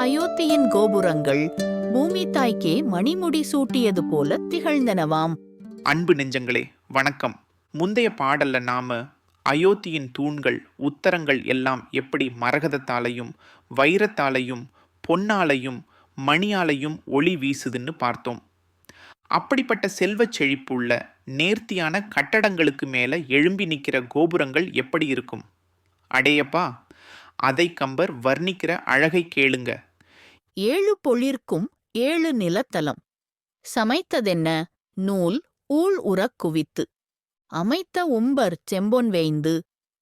அயோத்தியின் கோபுரங்கள் பூமி தாய்க்கே மணிமுடி சூட்டியது போல திகழ்ந்தனவாம். அன்பு நெஞ்சங்களே வணக்கம். முந்தைய பாடல்ல நாம அயோத்தியின் தூண்கள் உத்தரங்கள் எல்லாம் எப்படி மரகதத்தாலையும் வைரத்தாலையும் பொன்னாலையும் மணியாலையும் ஒளி வீசுதுன்னு பார்த்தோம். அப்படிப்பட்ட செல்வச் செழிப்புள்ள நேர்த்தியான கட்டடங்களுக்கு மேலே எழும்பி நிற்கிற கோபுரங்கள் எப்படி இருக்கும்? அடேயப்பா அதை கம்பர் வர்ணிக்கிற அழகை கேளுங்க. ஏழு பொழிற்கும் ஏழு நிலத்தலம். சமைத்ததென்ன? நூல் ஊழ் உறக் குவித்து. அமைத்த உம்பர் செம்பொன் வேய்ந்து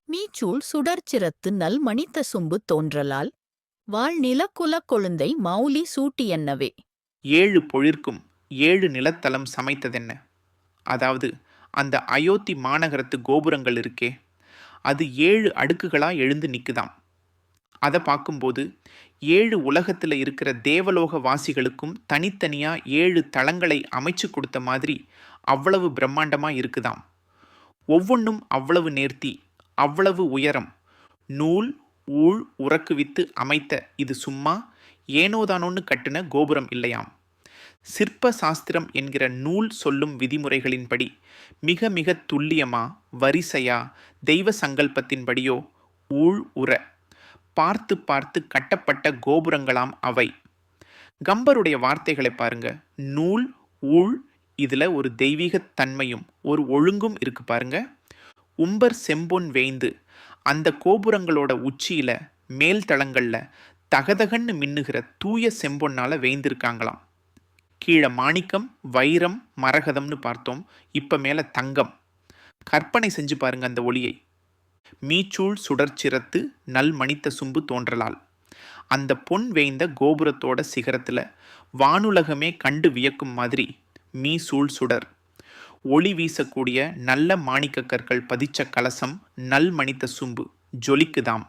மீச்சூள் சுடர்ச்சிரத்து நல் மணித்த சும்பு தோன்றலால் வாழ் நிலக்குலக் கொழுந்தை மௌலி சூட்டியன்னவே ஏழு பொழிற்கும் ஏழு நிலத்தலம் சமைத்ததென்ன? அதாவது அந்த அயோத்தி மாநகரத்து கோபுரங்கள் இருக்கே அது ஏழு அடுக்குகளா எழுந்து நிக்குதாம். அதை பார்க்கும்போது ஏழு உலகத்தில் இருக்கிற தேவலோக வாசிகளுக்கும் தனித்தனியாக ஏழு தளங்களை அமைச்சு கொடுத்த மாதிரி அவ்வளவு பிரம்மாண்டமாக இருக்குதாம். ஒவ்வொன்றும் அவ்வளவு நேர்த்தி அவ்வளவு உயரம் நூல் ஊழ் உறக்குவித்து அமைத்த இது சும்மா ஏனோதானோன்னு கட்டின கோபுரம் இல்லையாம். சிற்ப சாஸ்திரம் என்கிற நூல் சொல்லும் விதிமுறைகளின்படி மிக மிக துல்லியமாக வரிசையா தெய்வ சங்கல்பத்தின்படியோ ஊழ் உற பார்த்து பார்த்து கட்டப்பட்ட கோபுரங்களாம் அவை. கம்பருடைய வார்த்தைகளை பாருங்க. நூல் ஊழ் இதில் ஒரு தெய்வீகத் தன்மையும் ஒரு ஒழுங்கும் இருக்கு பாருங்க. உம்பர் செம்பொன் வேய்ந்து அந்த கோபுரங்களோட உச்சியில் மேல் தளங்களில் தகதகன்னு மின்னுகிற தூய செம்பொன்னால வேய்ந்திருக்காங்களாம். கீழே மாணிக்கம் வைரம் மரகதம்னு பார்த்தோம். இப்போ மேலே தங்கம். கற்பனை செஞ்சு பாருங்க அந்த ஒளியை. மீச்சூள் சுடர்ச்சிரத்து நல் மணித்த சும்பு தோன்றலால். அந்த பொன் வேய்ந்த கோபுரத்தோட சிகரத்தில் வானுலகமே கண்டு வியக்கும் மாதிரி மீ சூழ் சுடர். ஒளி வீசக்கூடிய நல்ல மாணிக்க கற்கள் பதிச்ச கலசம் நல் மணித்த சும்பு ஜொலிக்குதாம்.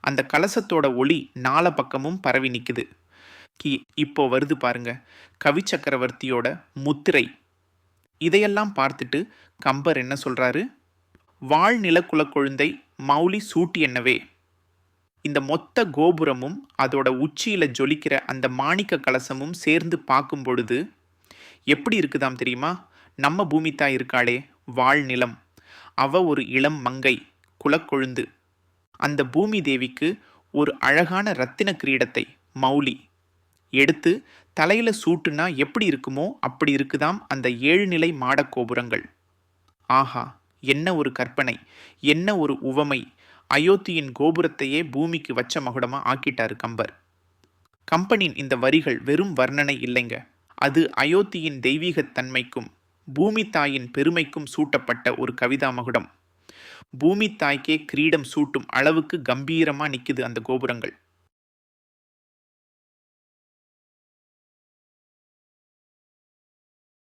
அந்த கலசத்தோட ஒளி நாலா பக்கமும் பரவி நிற்குது கி இப்போ வருது பாருங்க. கவி சக்கரவர்த்தியோட முத்திரை. இதையெல்லாம் பார்த்துட்டு கம்பர் என்ன சொல்கிறாரு வாழ்நிலக்குல குழந்தை கொழுந்தை மௌலி சூட்டி என்னவே? இந்த மொத்த கோபுரமும் அதோட உச்சியில் ஜொலிக்கிற அந்த மாணிக்க கலசமும் சேர்ந்து பார்க்கும் பொழுது எப்படி இருக்குதாம் தெரியுமா? நம்ம பூமித்தா இருக்காளே வாழ்நிலம். அவ ஒரு இளம் மங்கை குலக்கொழுந்து. அந்த பூமி தேவிக்கு ஒரு அழகான ரத்தின கிரீடத்தை மௌலி. எடுத்து தலையில் சூட்டுனா எப்படி இருக்குமோ அப்படி இருக்குதாம் அந்த ஏழு நிலை மாடக் கோபுரங்கள். ஆஹா என்ன ஒரு கற்பனை என்ன ஒரு உவமை அயோத்தியின் கோபுரத்தையே பூமிக்கு வச்ச மகுடமா ஆக்கிட்டார் கம்பர். கம்பனின் இந்த வரிகள் வெறும் வர்ணனை இல்லைங்க. அது அயோத்தியின் தெய்வீகத் தன்மைக்கும் பூமி தாயின் பெருமைக்கும் சூட்டப்பட்ட ஒரு கவிதா மகுடம். பூமி தாய்க்கே கிரீடம் சூட்டும் அளவுக்கு கம்பீரமாக நிற்குது அந்த கோபுரங்கள்.